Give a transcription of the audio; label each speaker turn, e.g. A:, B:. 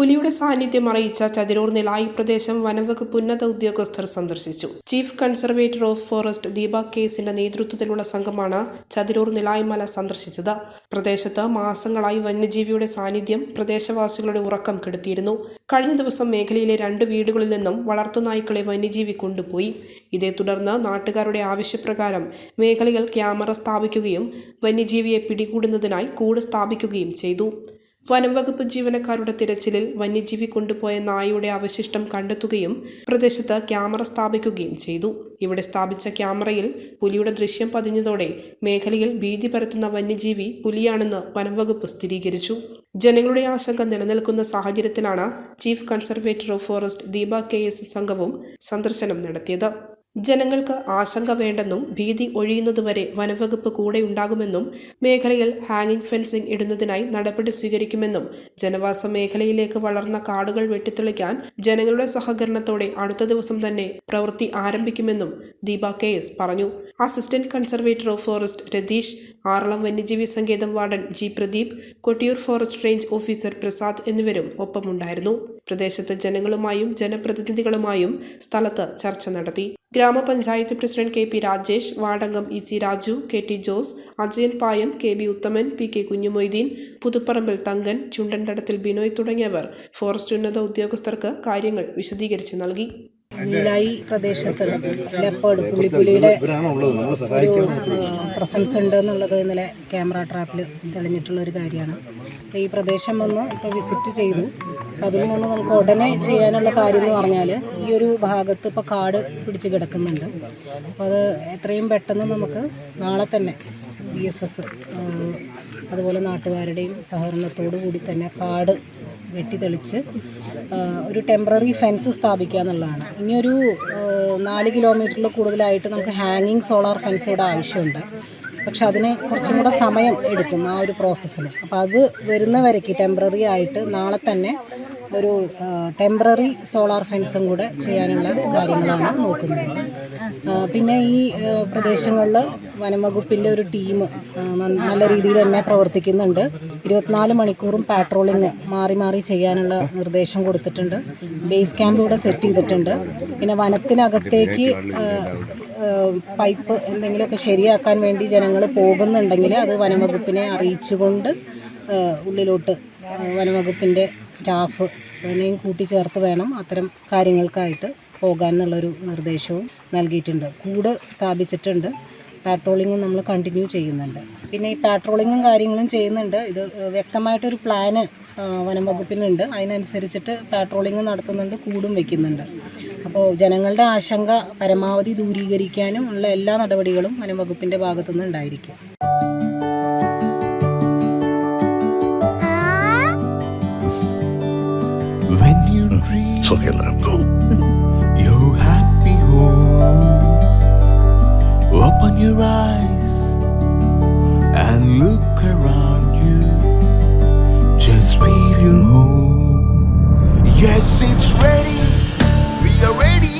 A: പുലിയുടെ സാന്നിധ്യം അറിയിച്ച ചതിരൂർ നിലായി പ്രദേശം വനംവകുപ്പ് ഉന്നത ഉദ്യോഗസ്ഥർ സന്ദർശിച്ചു. Chief conservator of forest Deepa കേസിന്റെ നേതൃത്വത്തിലുള്ള സംഘമാണ് ചതിരൂർ നിലായി മല സന്ദർശിച്ചത്. പ്രദേശത്ത് മാസങ്ങളായി വന്യജീവിയുടെ സാന്നിധ്യം പ്രദേശവാസികളുടെ ഉറക്കം കെടുത്തിയിരുന്നു. കഴിഞ്ഞ ദിവസം മേഖലയിലെ രണ്ട് വീടുകളിൽ നിന്നും വളർത്തുനായ്ക്കളെ വന്യജീവി കൊണ്ടുപോയി. ഇതേ തുടർന്ന് നാട്ടുകാരുടെ ആവശ്യപ്രകാരം മേഖലയിൽ ക്യാമറ സ്ഥാപിക്കുകയും വന്യജീവിയെ പിടികൂടുന്നതിനായി കൂട് സ്ഥാപിക്കുകയും ചെയ്തു. വനം വകുപ്പ് ജീവനക്കാരുടെ തിരച്ചിലിൽ വന്യജീവി കൊണ്ടുപോയ നായയുടെ അവശിഷ്ടം കണ്ടെത്തുകയും പ്രദേശത്ത് ക്യാമറ സ്ഥാപിക്കുകയും ചെയ്തു. ഇവിടെ സ്ഥാപിച്ച ക്യാമറയിൽ പുലിയുടെ ദൃശ്യം പതിഞ്ഞതോടെ മേഖലയിൽ ഭീതി പരത്തുന്ന വന്യജീവി പുലിയാണെന്ന് വനംവകുപ്പ് സ്ഥിരീകരിച്ചു. ജനങ്ങളുടെ ആശങ്ക നിലനിൽക്കുന്ന സാഹചര്യത്തിലാണ് chief conservator of forest Deepa K S സംഘവും സന്ദർശനം നടത്തിയത്. ജനങ്ങൾക്ക് ആശങ്ക വേണ്ടെന്നും ഭീതി ഒഴിയുന്നതുവരെ വനവകുപ്പ് കൂടെയുണ്ടാകുമെന്നും മേഖലയിൽ ഹാങ്ങിങ് ഫെൻസിംഗ് ഇടുന്നതിനായി നടപടി സ്വീകരിക്കുമെന്നും ജനവാസ മേഖലയിലേക്ക് വളർന്ന കാടുകൾ വെട്ടിത്തെളിക്കാൻ ജനങ്ങളുടെ സഹകരണത്തോടെ അടുത്ത ദിവസം തന്നെ പ്രവൃത്തി ആരംഭിക്കുമെന്നും ദീപ കെ എസ് പറഞ്ഞു. Assistant conservator of forest Ratheesh Aralam വന്യജീവി സങ്കേതം warden G Pradeep Kottiyoor forest range officer Prasad എന്നിവരും ഒപ്പമുണ്ടായിരുന്നു. പ്രദേശത്തെ ജനങ്ങളുമായും ജനപ്രതിനിധികളുമായും സ്ഥലത്ത് ചർച്ച നടത്തി. Grama panchayat president K P Rajesh Vadakam E C Raju K T Jose Ajayan Payam K B Uthaman P K Kunhumoideen Puthuparambil Thankan Chundanthadathil Binoy തുടങ്ങിയവർ. Forest ഉന്നത ഉദ്യോഗസ്ഥർക്ക് കാര്യങ്ങൾ വിശദീകരിച്ച് നൽകി.
B: നീലായി പ്രദേശത്ത് ലെപ്പേർഡ് പുള്ളിപ്പുലിയുടെ ഒരു പ്രസൻസ് ഉണ്ട് എന്നുള്ളത് ഇന്നലെ ക്യാമറ ട്രാപ്പിൽ തെളിഞ്ഞിട്ടുള്ള ഒരു കാര്യമാണ് ഈ പ്രദേശം വന്ന് ഇപ്പോൾ വിസിറ്റ് ചെയ്തു. അതിൽ നിന്ന് നമുക്ക് ഉടനെ ചെയ്യാനുള്ള കാര്യം എന്ന് പറഞ്ഞാൽ ഈ ഒരു ഭാഗത്ത് ഇപ്പോൾ കാട് പിടിച്ച് കിടക്കുന്നുണ്ട്. അപ്പോൾ അത് എത്രയും പെട്ടെന്ന് നമുക്ക് നാളെ തന്നെ ബി എസ് എസ് അതുപോലെ നാട്ടുകാരുടെയും സഹകരണത്തോടു കൂടി തന്നെ കാട് വെട്ടിത്തെളിച്ച് ഒരു ടെമ്പററി ഫെൻസ് സ്ഥാപിക്കുക എന്നുള്ളതാണ്. ഇനിയൊരു നാല് കിലോമീറ്ററിൽ കൂടുതലായിട്ട് നമുക്ക് ഹാങ്ങിങ് സോളാർ ഫെൻസ് ഇവിടെ ആവശ്യമുണ്ട്. പക്ഷെ അതിന് കുറച്ചും കൂടെ സമയം എടുക്കും ആ ഒരു പ്രോസസ്സിൽ അപ്പോൾ അത് വരുന്നവരേക്ക് ടെമ്പററി ആയിട്ട് നാളെ തന്നെ ഒരു ടെമ്പററി സോളാർ ഫെൻസും കൂടെ ചെയ്യാനുള്ള കാര്യങ്ങളാണ് നോക്കുന്നത്. പിന്നെ ഈ പ്രദേശങ്ങളിൽ വനംവകുപ്പിന്റെ ഒരു ടീം നല്ല രീതിയിൽ തന്നെ പ്രവർത്തിക്കുന്നുണ്ട്. ഇരുപത്തിനാല് മണിക്കൂറും പാട്രോളിങ് മാറി മാറി ചെയ്യാനുള്ള നിർദ്ദേശം കൊടുത്തിട്ടുണ്ട്. ബേസ് ക്യാമ്പ് ഇവിടെ സെറ്റ് ചെയ്തിട്ടുണ്ട്. പിന്നെ വനത്തിനകത്തേക്ക് പൈപ്പ് എന്തെങ്കിലുമൊക്കെ ശരിയാക്കാൻ വേണ്ടി ജനങ്ങൾ പോകുന്നുണ്ടെങ്കിൽ അത് വനംവകുപ്പിനെ അറിയിച്ചുകൊണ്ട് ഉള്ളിലോട്ട് വനംവകുപ്പിന്റെ സ്റ്റാഫ് അതിനെയും കൂട്ടിച്ചേർത്ത് വേണം അത്തരം കാര്യങ്ങൾക്കായിട്ട് പോകാൻ എന്നുള്ളൊരു നിർദ്ദേശവും നൽകിയിട്ടുണ്ട്. കൂട് സ്ഥാപിച്ചിട്ടുണ്ട്. പാട്രോളിങ്ങും നമ്മൾ കണ്ടിന്യൂ ചെയ്യുന്നുണ്ട്. പിന്നെ ഈ പാട്രോളിങ്ങും കാര്യങ്ങളും ചെയ്യുന്നുണ്ട്. ഇത് വ്യക്തമായിട്ടൊരു പ്ലാന് വനം വകുപ്പിനുണ്ട് അതിനനുസരിച്ചിട്ട് പാട്രോളിങ് നടത്തുന്നുണ്ട് കൂടും വയ്ക്കുന്നുണ്ട് അപ്പോൾ ജനങ്ങളുടെ ആശങ്ക പരമാവധി ദൂരീകരിക്കാനും ഉള്ള എല്ലാ നടപടികളും വനം വകുപ്പിന്റെ ഭാഗത്തുനിന്ന് ഉണ്ടായിരിക്കും
C: you dream
D: It's okay, let go.
C: your happy home, open your eyes and look around you. Just feel your home. Yes, it's ready. We are ready